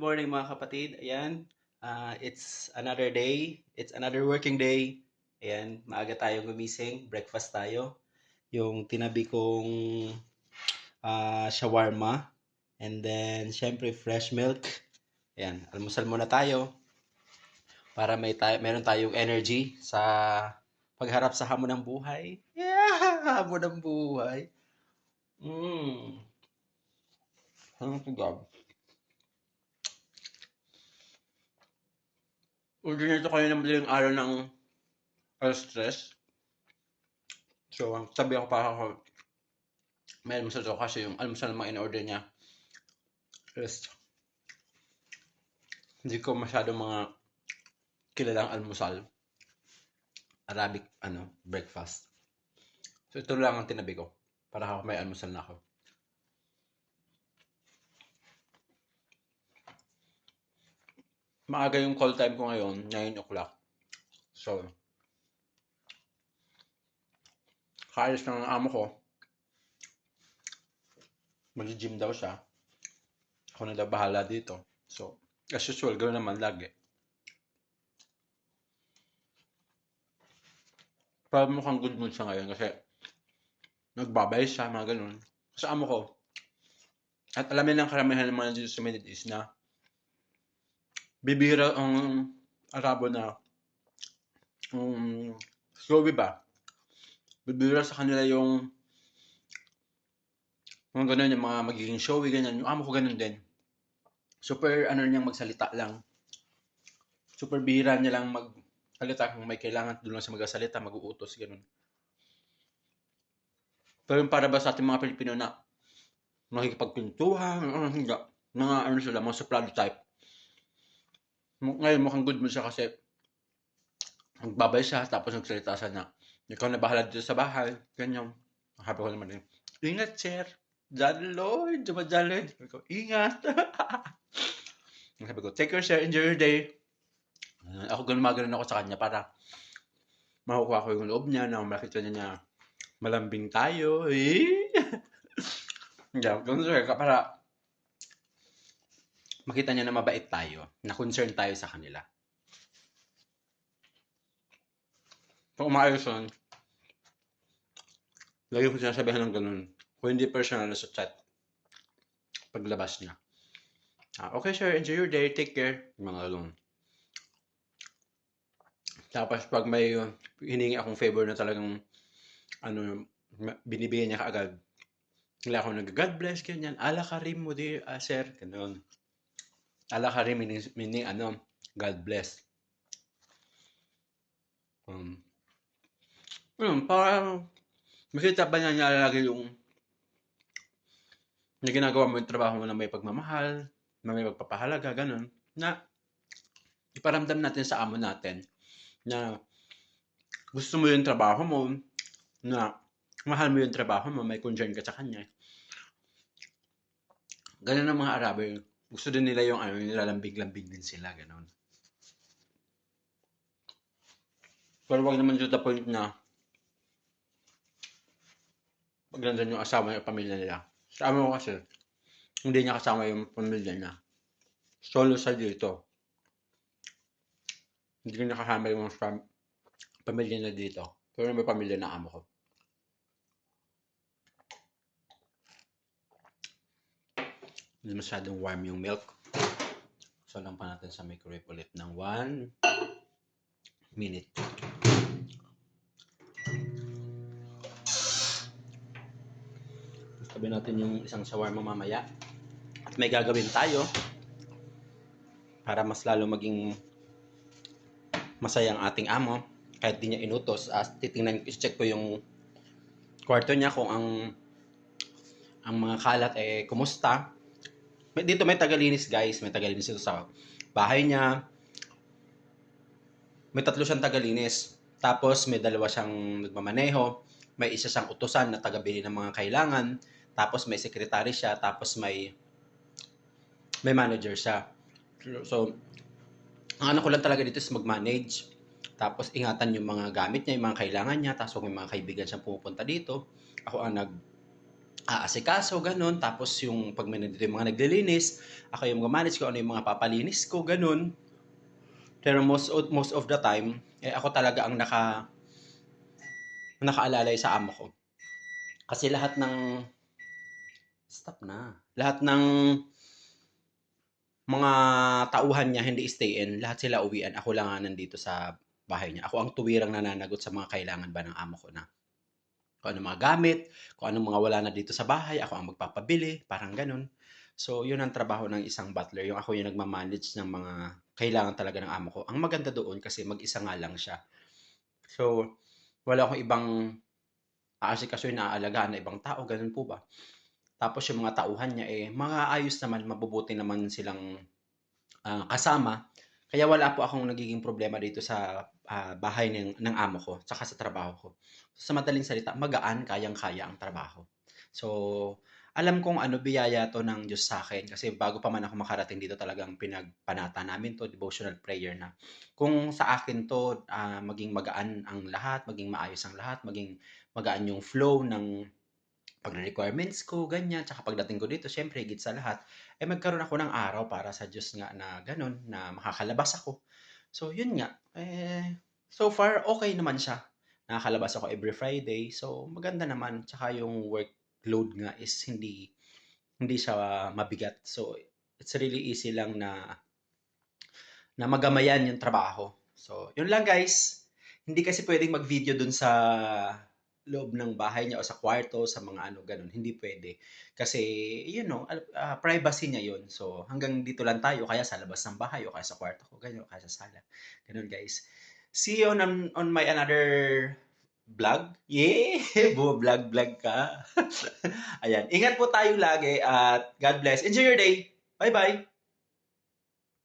morning mga kapatid. Ayan, ah, it's another day. It's another working day. Ayan, maaga tayo gumising. Breakfast tayo. Yung tinabi kong ah, shawarma. And then, syempre, fresh milk. Ayan, almusal muna tayo. Para may tayo, meron tayong energy sa pagharap sa hamon ng buhay. Yeah, hamon ng buhay. Mm. Ano to, Gab? Order nito kayo ng madaling araw ng alas stress. So, ang sabi ako para ako, may almusal to kasi yung almusal na mga in-order niya is hindi ko masyado mga kilalang almusal. Arabic, ano, breakfast. So, ito lang ang tinabi ko para ako may almusal na ako. Maaga yung call time ko ngayon, 9 o'clock. So, kaalis na ng amo ko. Mag-gym daw siya. Ako na daw bahala dito. So, as usual, ganoon naman lagi. Parang mukhang good mood siya ngayon kasi nagbabay siya, mga ganun. Sa amo ko, at alamin ng karamihan ng mga dito sa Middle East na bibira ang Arabo na um, slowy ba? Bibira sa kanila yung mga ganun, yung mga magiging showy, ganyan. Yung amo ko ganun din. Super, ano niyang magsalita lang. Super bihira niya lang magsalita kung may kailangan doon lang sa magsalita, mag-uutos, ganun. Pero yung para ba sa ating mga Pilipino na makikipagpintuhan, ano, hindi. Mga ano sila, mga suplado type. Ngayon mukhang good mo siya kasi magbabay siya tapos nagsalita siya na ikaw na bahala dito sa bahay. Ganyan. Happy ko naman din. Ingat, sir. John Lloyd. Diba, John Lloyd? Ko, ingat. Sabi ko, take care, sir. Enjoy your day. Uh, ako gumagano'n ako sa kanya para makukuha ko yung loob niya na makita niya na malambing tayo. Eh? yeah, ganun siya. Para makita niya na mabait tayo, na concern tayo sa kanila. Kung umaayos yun, lagi ko sinasabihan ng ganun. Kung hindi personal sa chat, paglabas niya. Ah, okay sir, enjoy your day, take care. Mga ganun. Tapos pag may uh, hiningi akong favor na talagang ano, binibigyan niya kaagad. Wala ako nag God bless, ganyan. Ala karim mo di, ah, sir. Ganun. Ala karim, meaning, meaning ano, God bless. Um, yun, parang makita ba niya lagi yung na ginagawa mo yung trabaho mo na may pagmamahal, na may pagpapahalaga, ganun, na iparamdam natin sa amo natin na gusto mo yung trabaho mo, na mahal mo yung trabaho mo, may concern ka sa kanya. Ganun ang mga Arabo. eh. Gusto din nila yung ano, nilalambig-lambig din sila, ganun. Pero wag naman to the point na pag nandun yung asawa yung pamilya nila. Sa amin ko kasi, hindi niya kasama yung pamilya niya. Solo sa dito. Hindi ko nakasama yung fam- pamilya na dito. Pero may pamilya na amo ko. Hindi masyadong warm yung milk. So, lang pa natin sa microwave ulit ng 1 minute. Sabi natin yung isang shawarma mamaya. At may gagawin tayo para mas lalo maging masaya ang ating amo kahit di niya inutos as titingnan check ko yung kwarto niya kung ang ang mga kalat eh kumusta dito may tagalinis guys. May tagalinis dito sa bahay niya. May tatlo siyang tagalinis. Tapos may dalawa siyang nagmamaneho. May isa siyang utusan na tagabili ng mga kailangan. Tapos may sekretary siya. Tapos may may manager siya. So ang ano ko lang talaga dito is mag-manage. Tapos ingatan yung mga gamit niya, yung mga kailangan niya, tapos kung may mga kaibigan siyang pumupunta dito, ako ang nag aasikaso, ganun. Tapos yung pag may nandito yung mga naglilinis, ako yung manage ko ano yung mga papalinis ko, ganun. Pero most most of the time, eh, ako talaga ang naka nakaalalay sa amo ko. Kasi lahat ng stop na. Lahat ng mga tauhan niya hindi stay in, lahat sila uwian. Ako lang ang nandito sa bahay niya. Ako ang tuwirang nananagot sa mga kailangan ba ng amo ko na kung ano mga gamit, kung ano mga wala na dito sa bahay, ako ang magpapabili, parang ganun. So, yun ang trabaho ng isang butler. Yung ako yung nagmamanage ng mga kailangan talaga ng amo ko. Ang maganda doon kasi mag-isa nga lang siya. So, wala akong ibang aasikaso yung naaalagaan na ibang tao, ganun po ba? Tapos yung mga tauhan niya eh, mga ayos naman, mabubuti naman silang ah, kasama. Kaya wala po akong nagiging problema dito sa ah, bahay ng, ng amo ko, tsaka sa trabaho ko. Sa madaling salita, magaan, kayang-kaya ang trabaho. So, alam kong ano, biyaya to ng Diyos sa akin. Kasi bago pa man ako makarating dito talagang pinagpanata namin to, devotional prayer na. Kung sa akin to, ah, maging magaan ang lahat, maging maayos ang lahat, maging magaan yung flow ng pagre-requirements ko, ganyan. Tsaka pagdating ko dito, syempre, higit sa lahat, eh magkaroon ako ng araw para sa Diyos nga na ganun, na makakalabas ako. So, yun nga. Eh, so far, okay naman siya. Nakakalabas ako every Friday. So, maganda naman. Tsaka yung workload nga is hindi hindi siya mabigat. So, it's really easy lang na na magamayan yung trabaho. So, yun lang guys. Hindi kasi pwedeng mag-video dun sa loob ng bahay niya o sa kwarto, sa mga ano, ganun. Hindi pwede. Kasi, you know, ah, privacy niya yun. So, hanggang dito lang tayo, kaya sa labas ng bahay, o kaya sa kwarto ko, ganyan, o kaya sa sala. Ganun, guys. See you on, on my another vlog. Yeah! Buo vlog, vlog ka. Ayan. Ingat po tayo lagi at God bless. Enjoy your day. Bye-bye.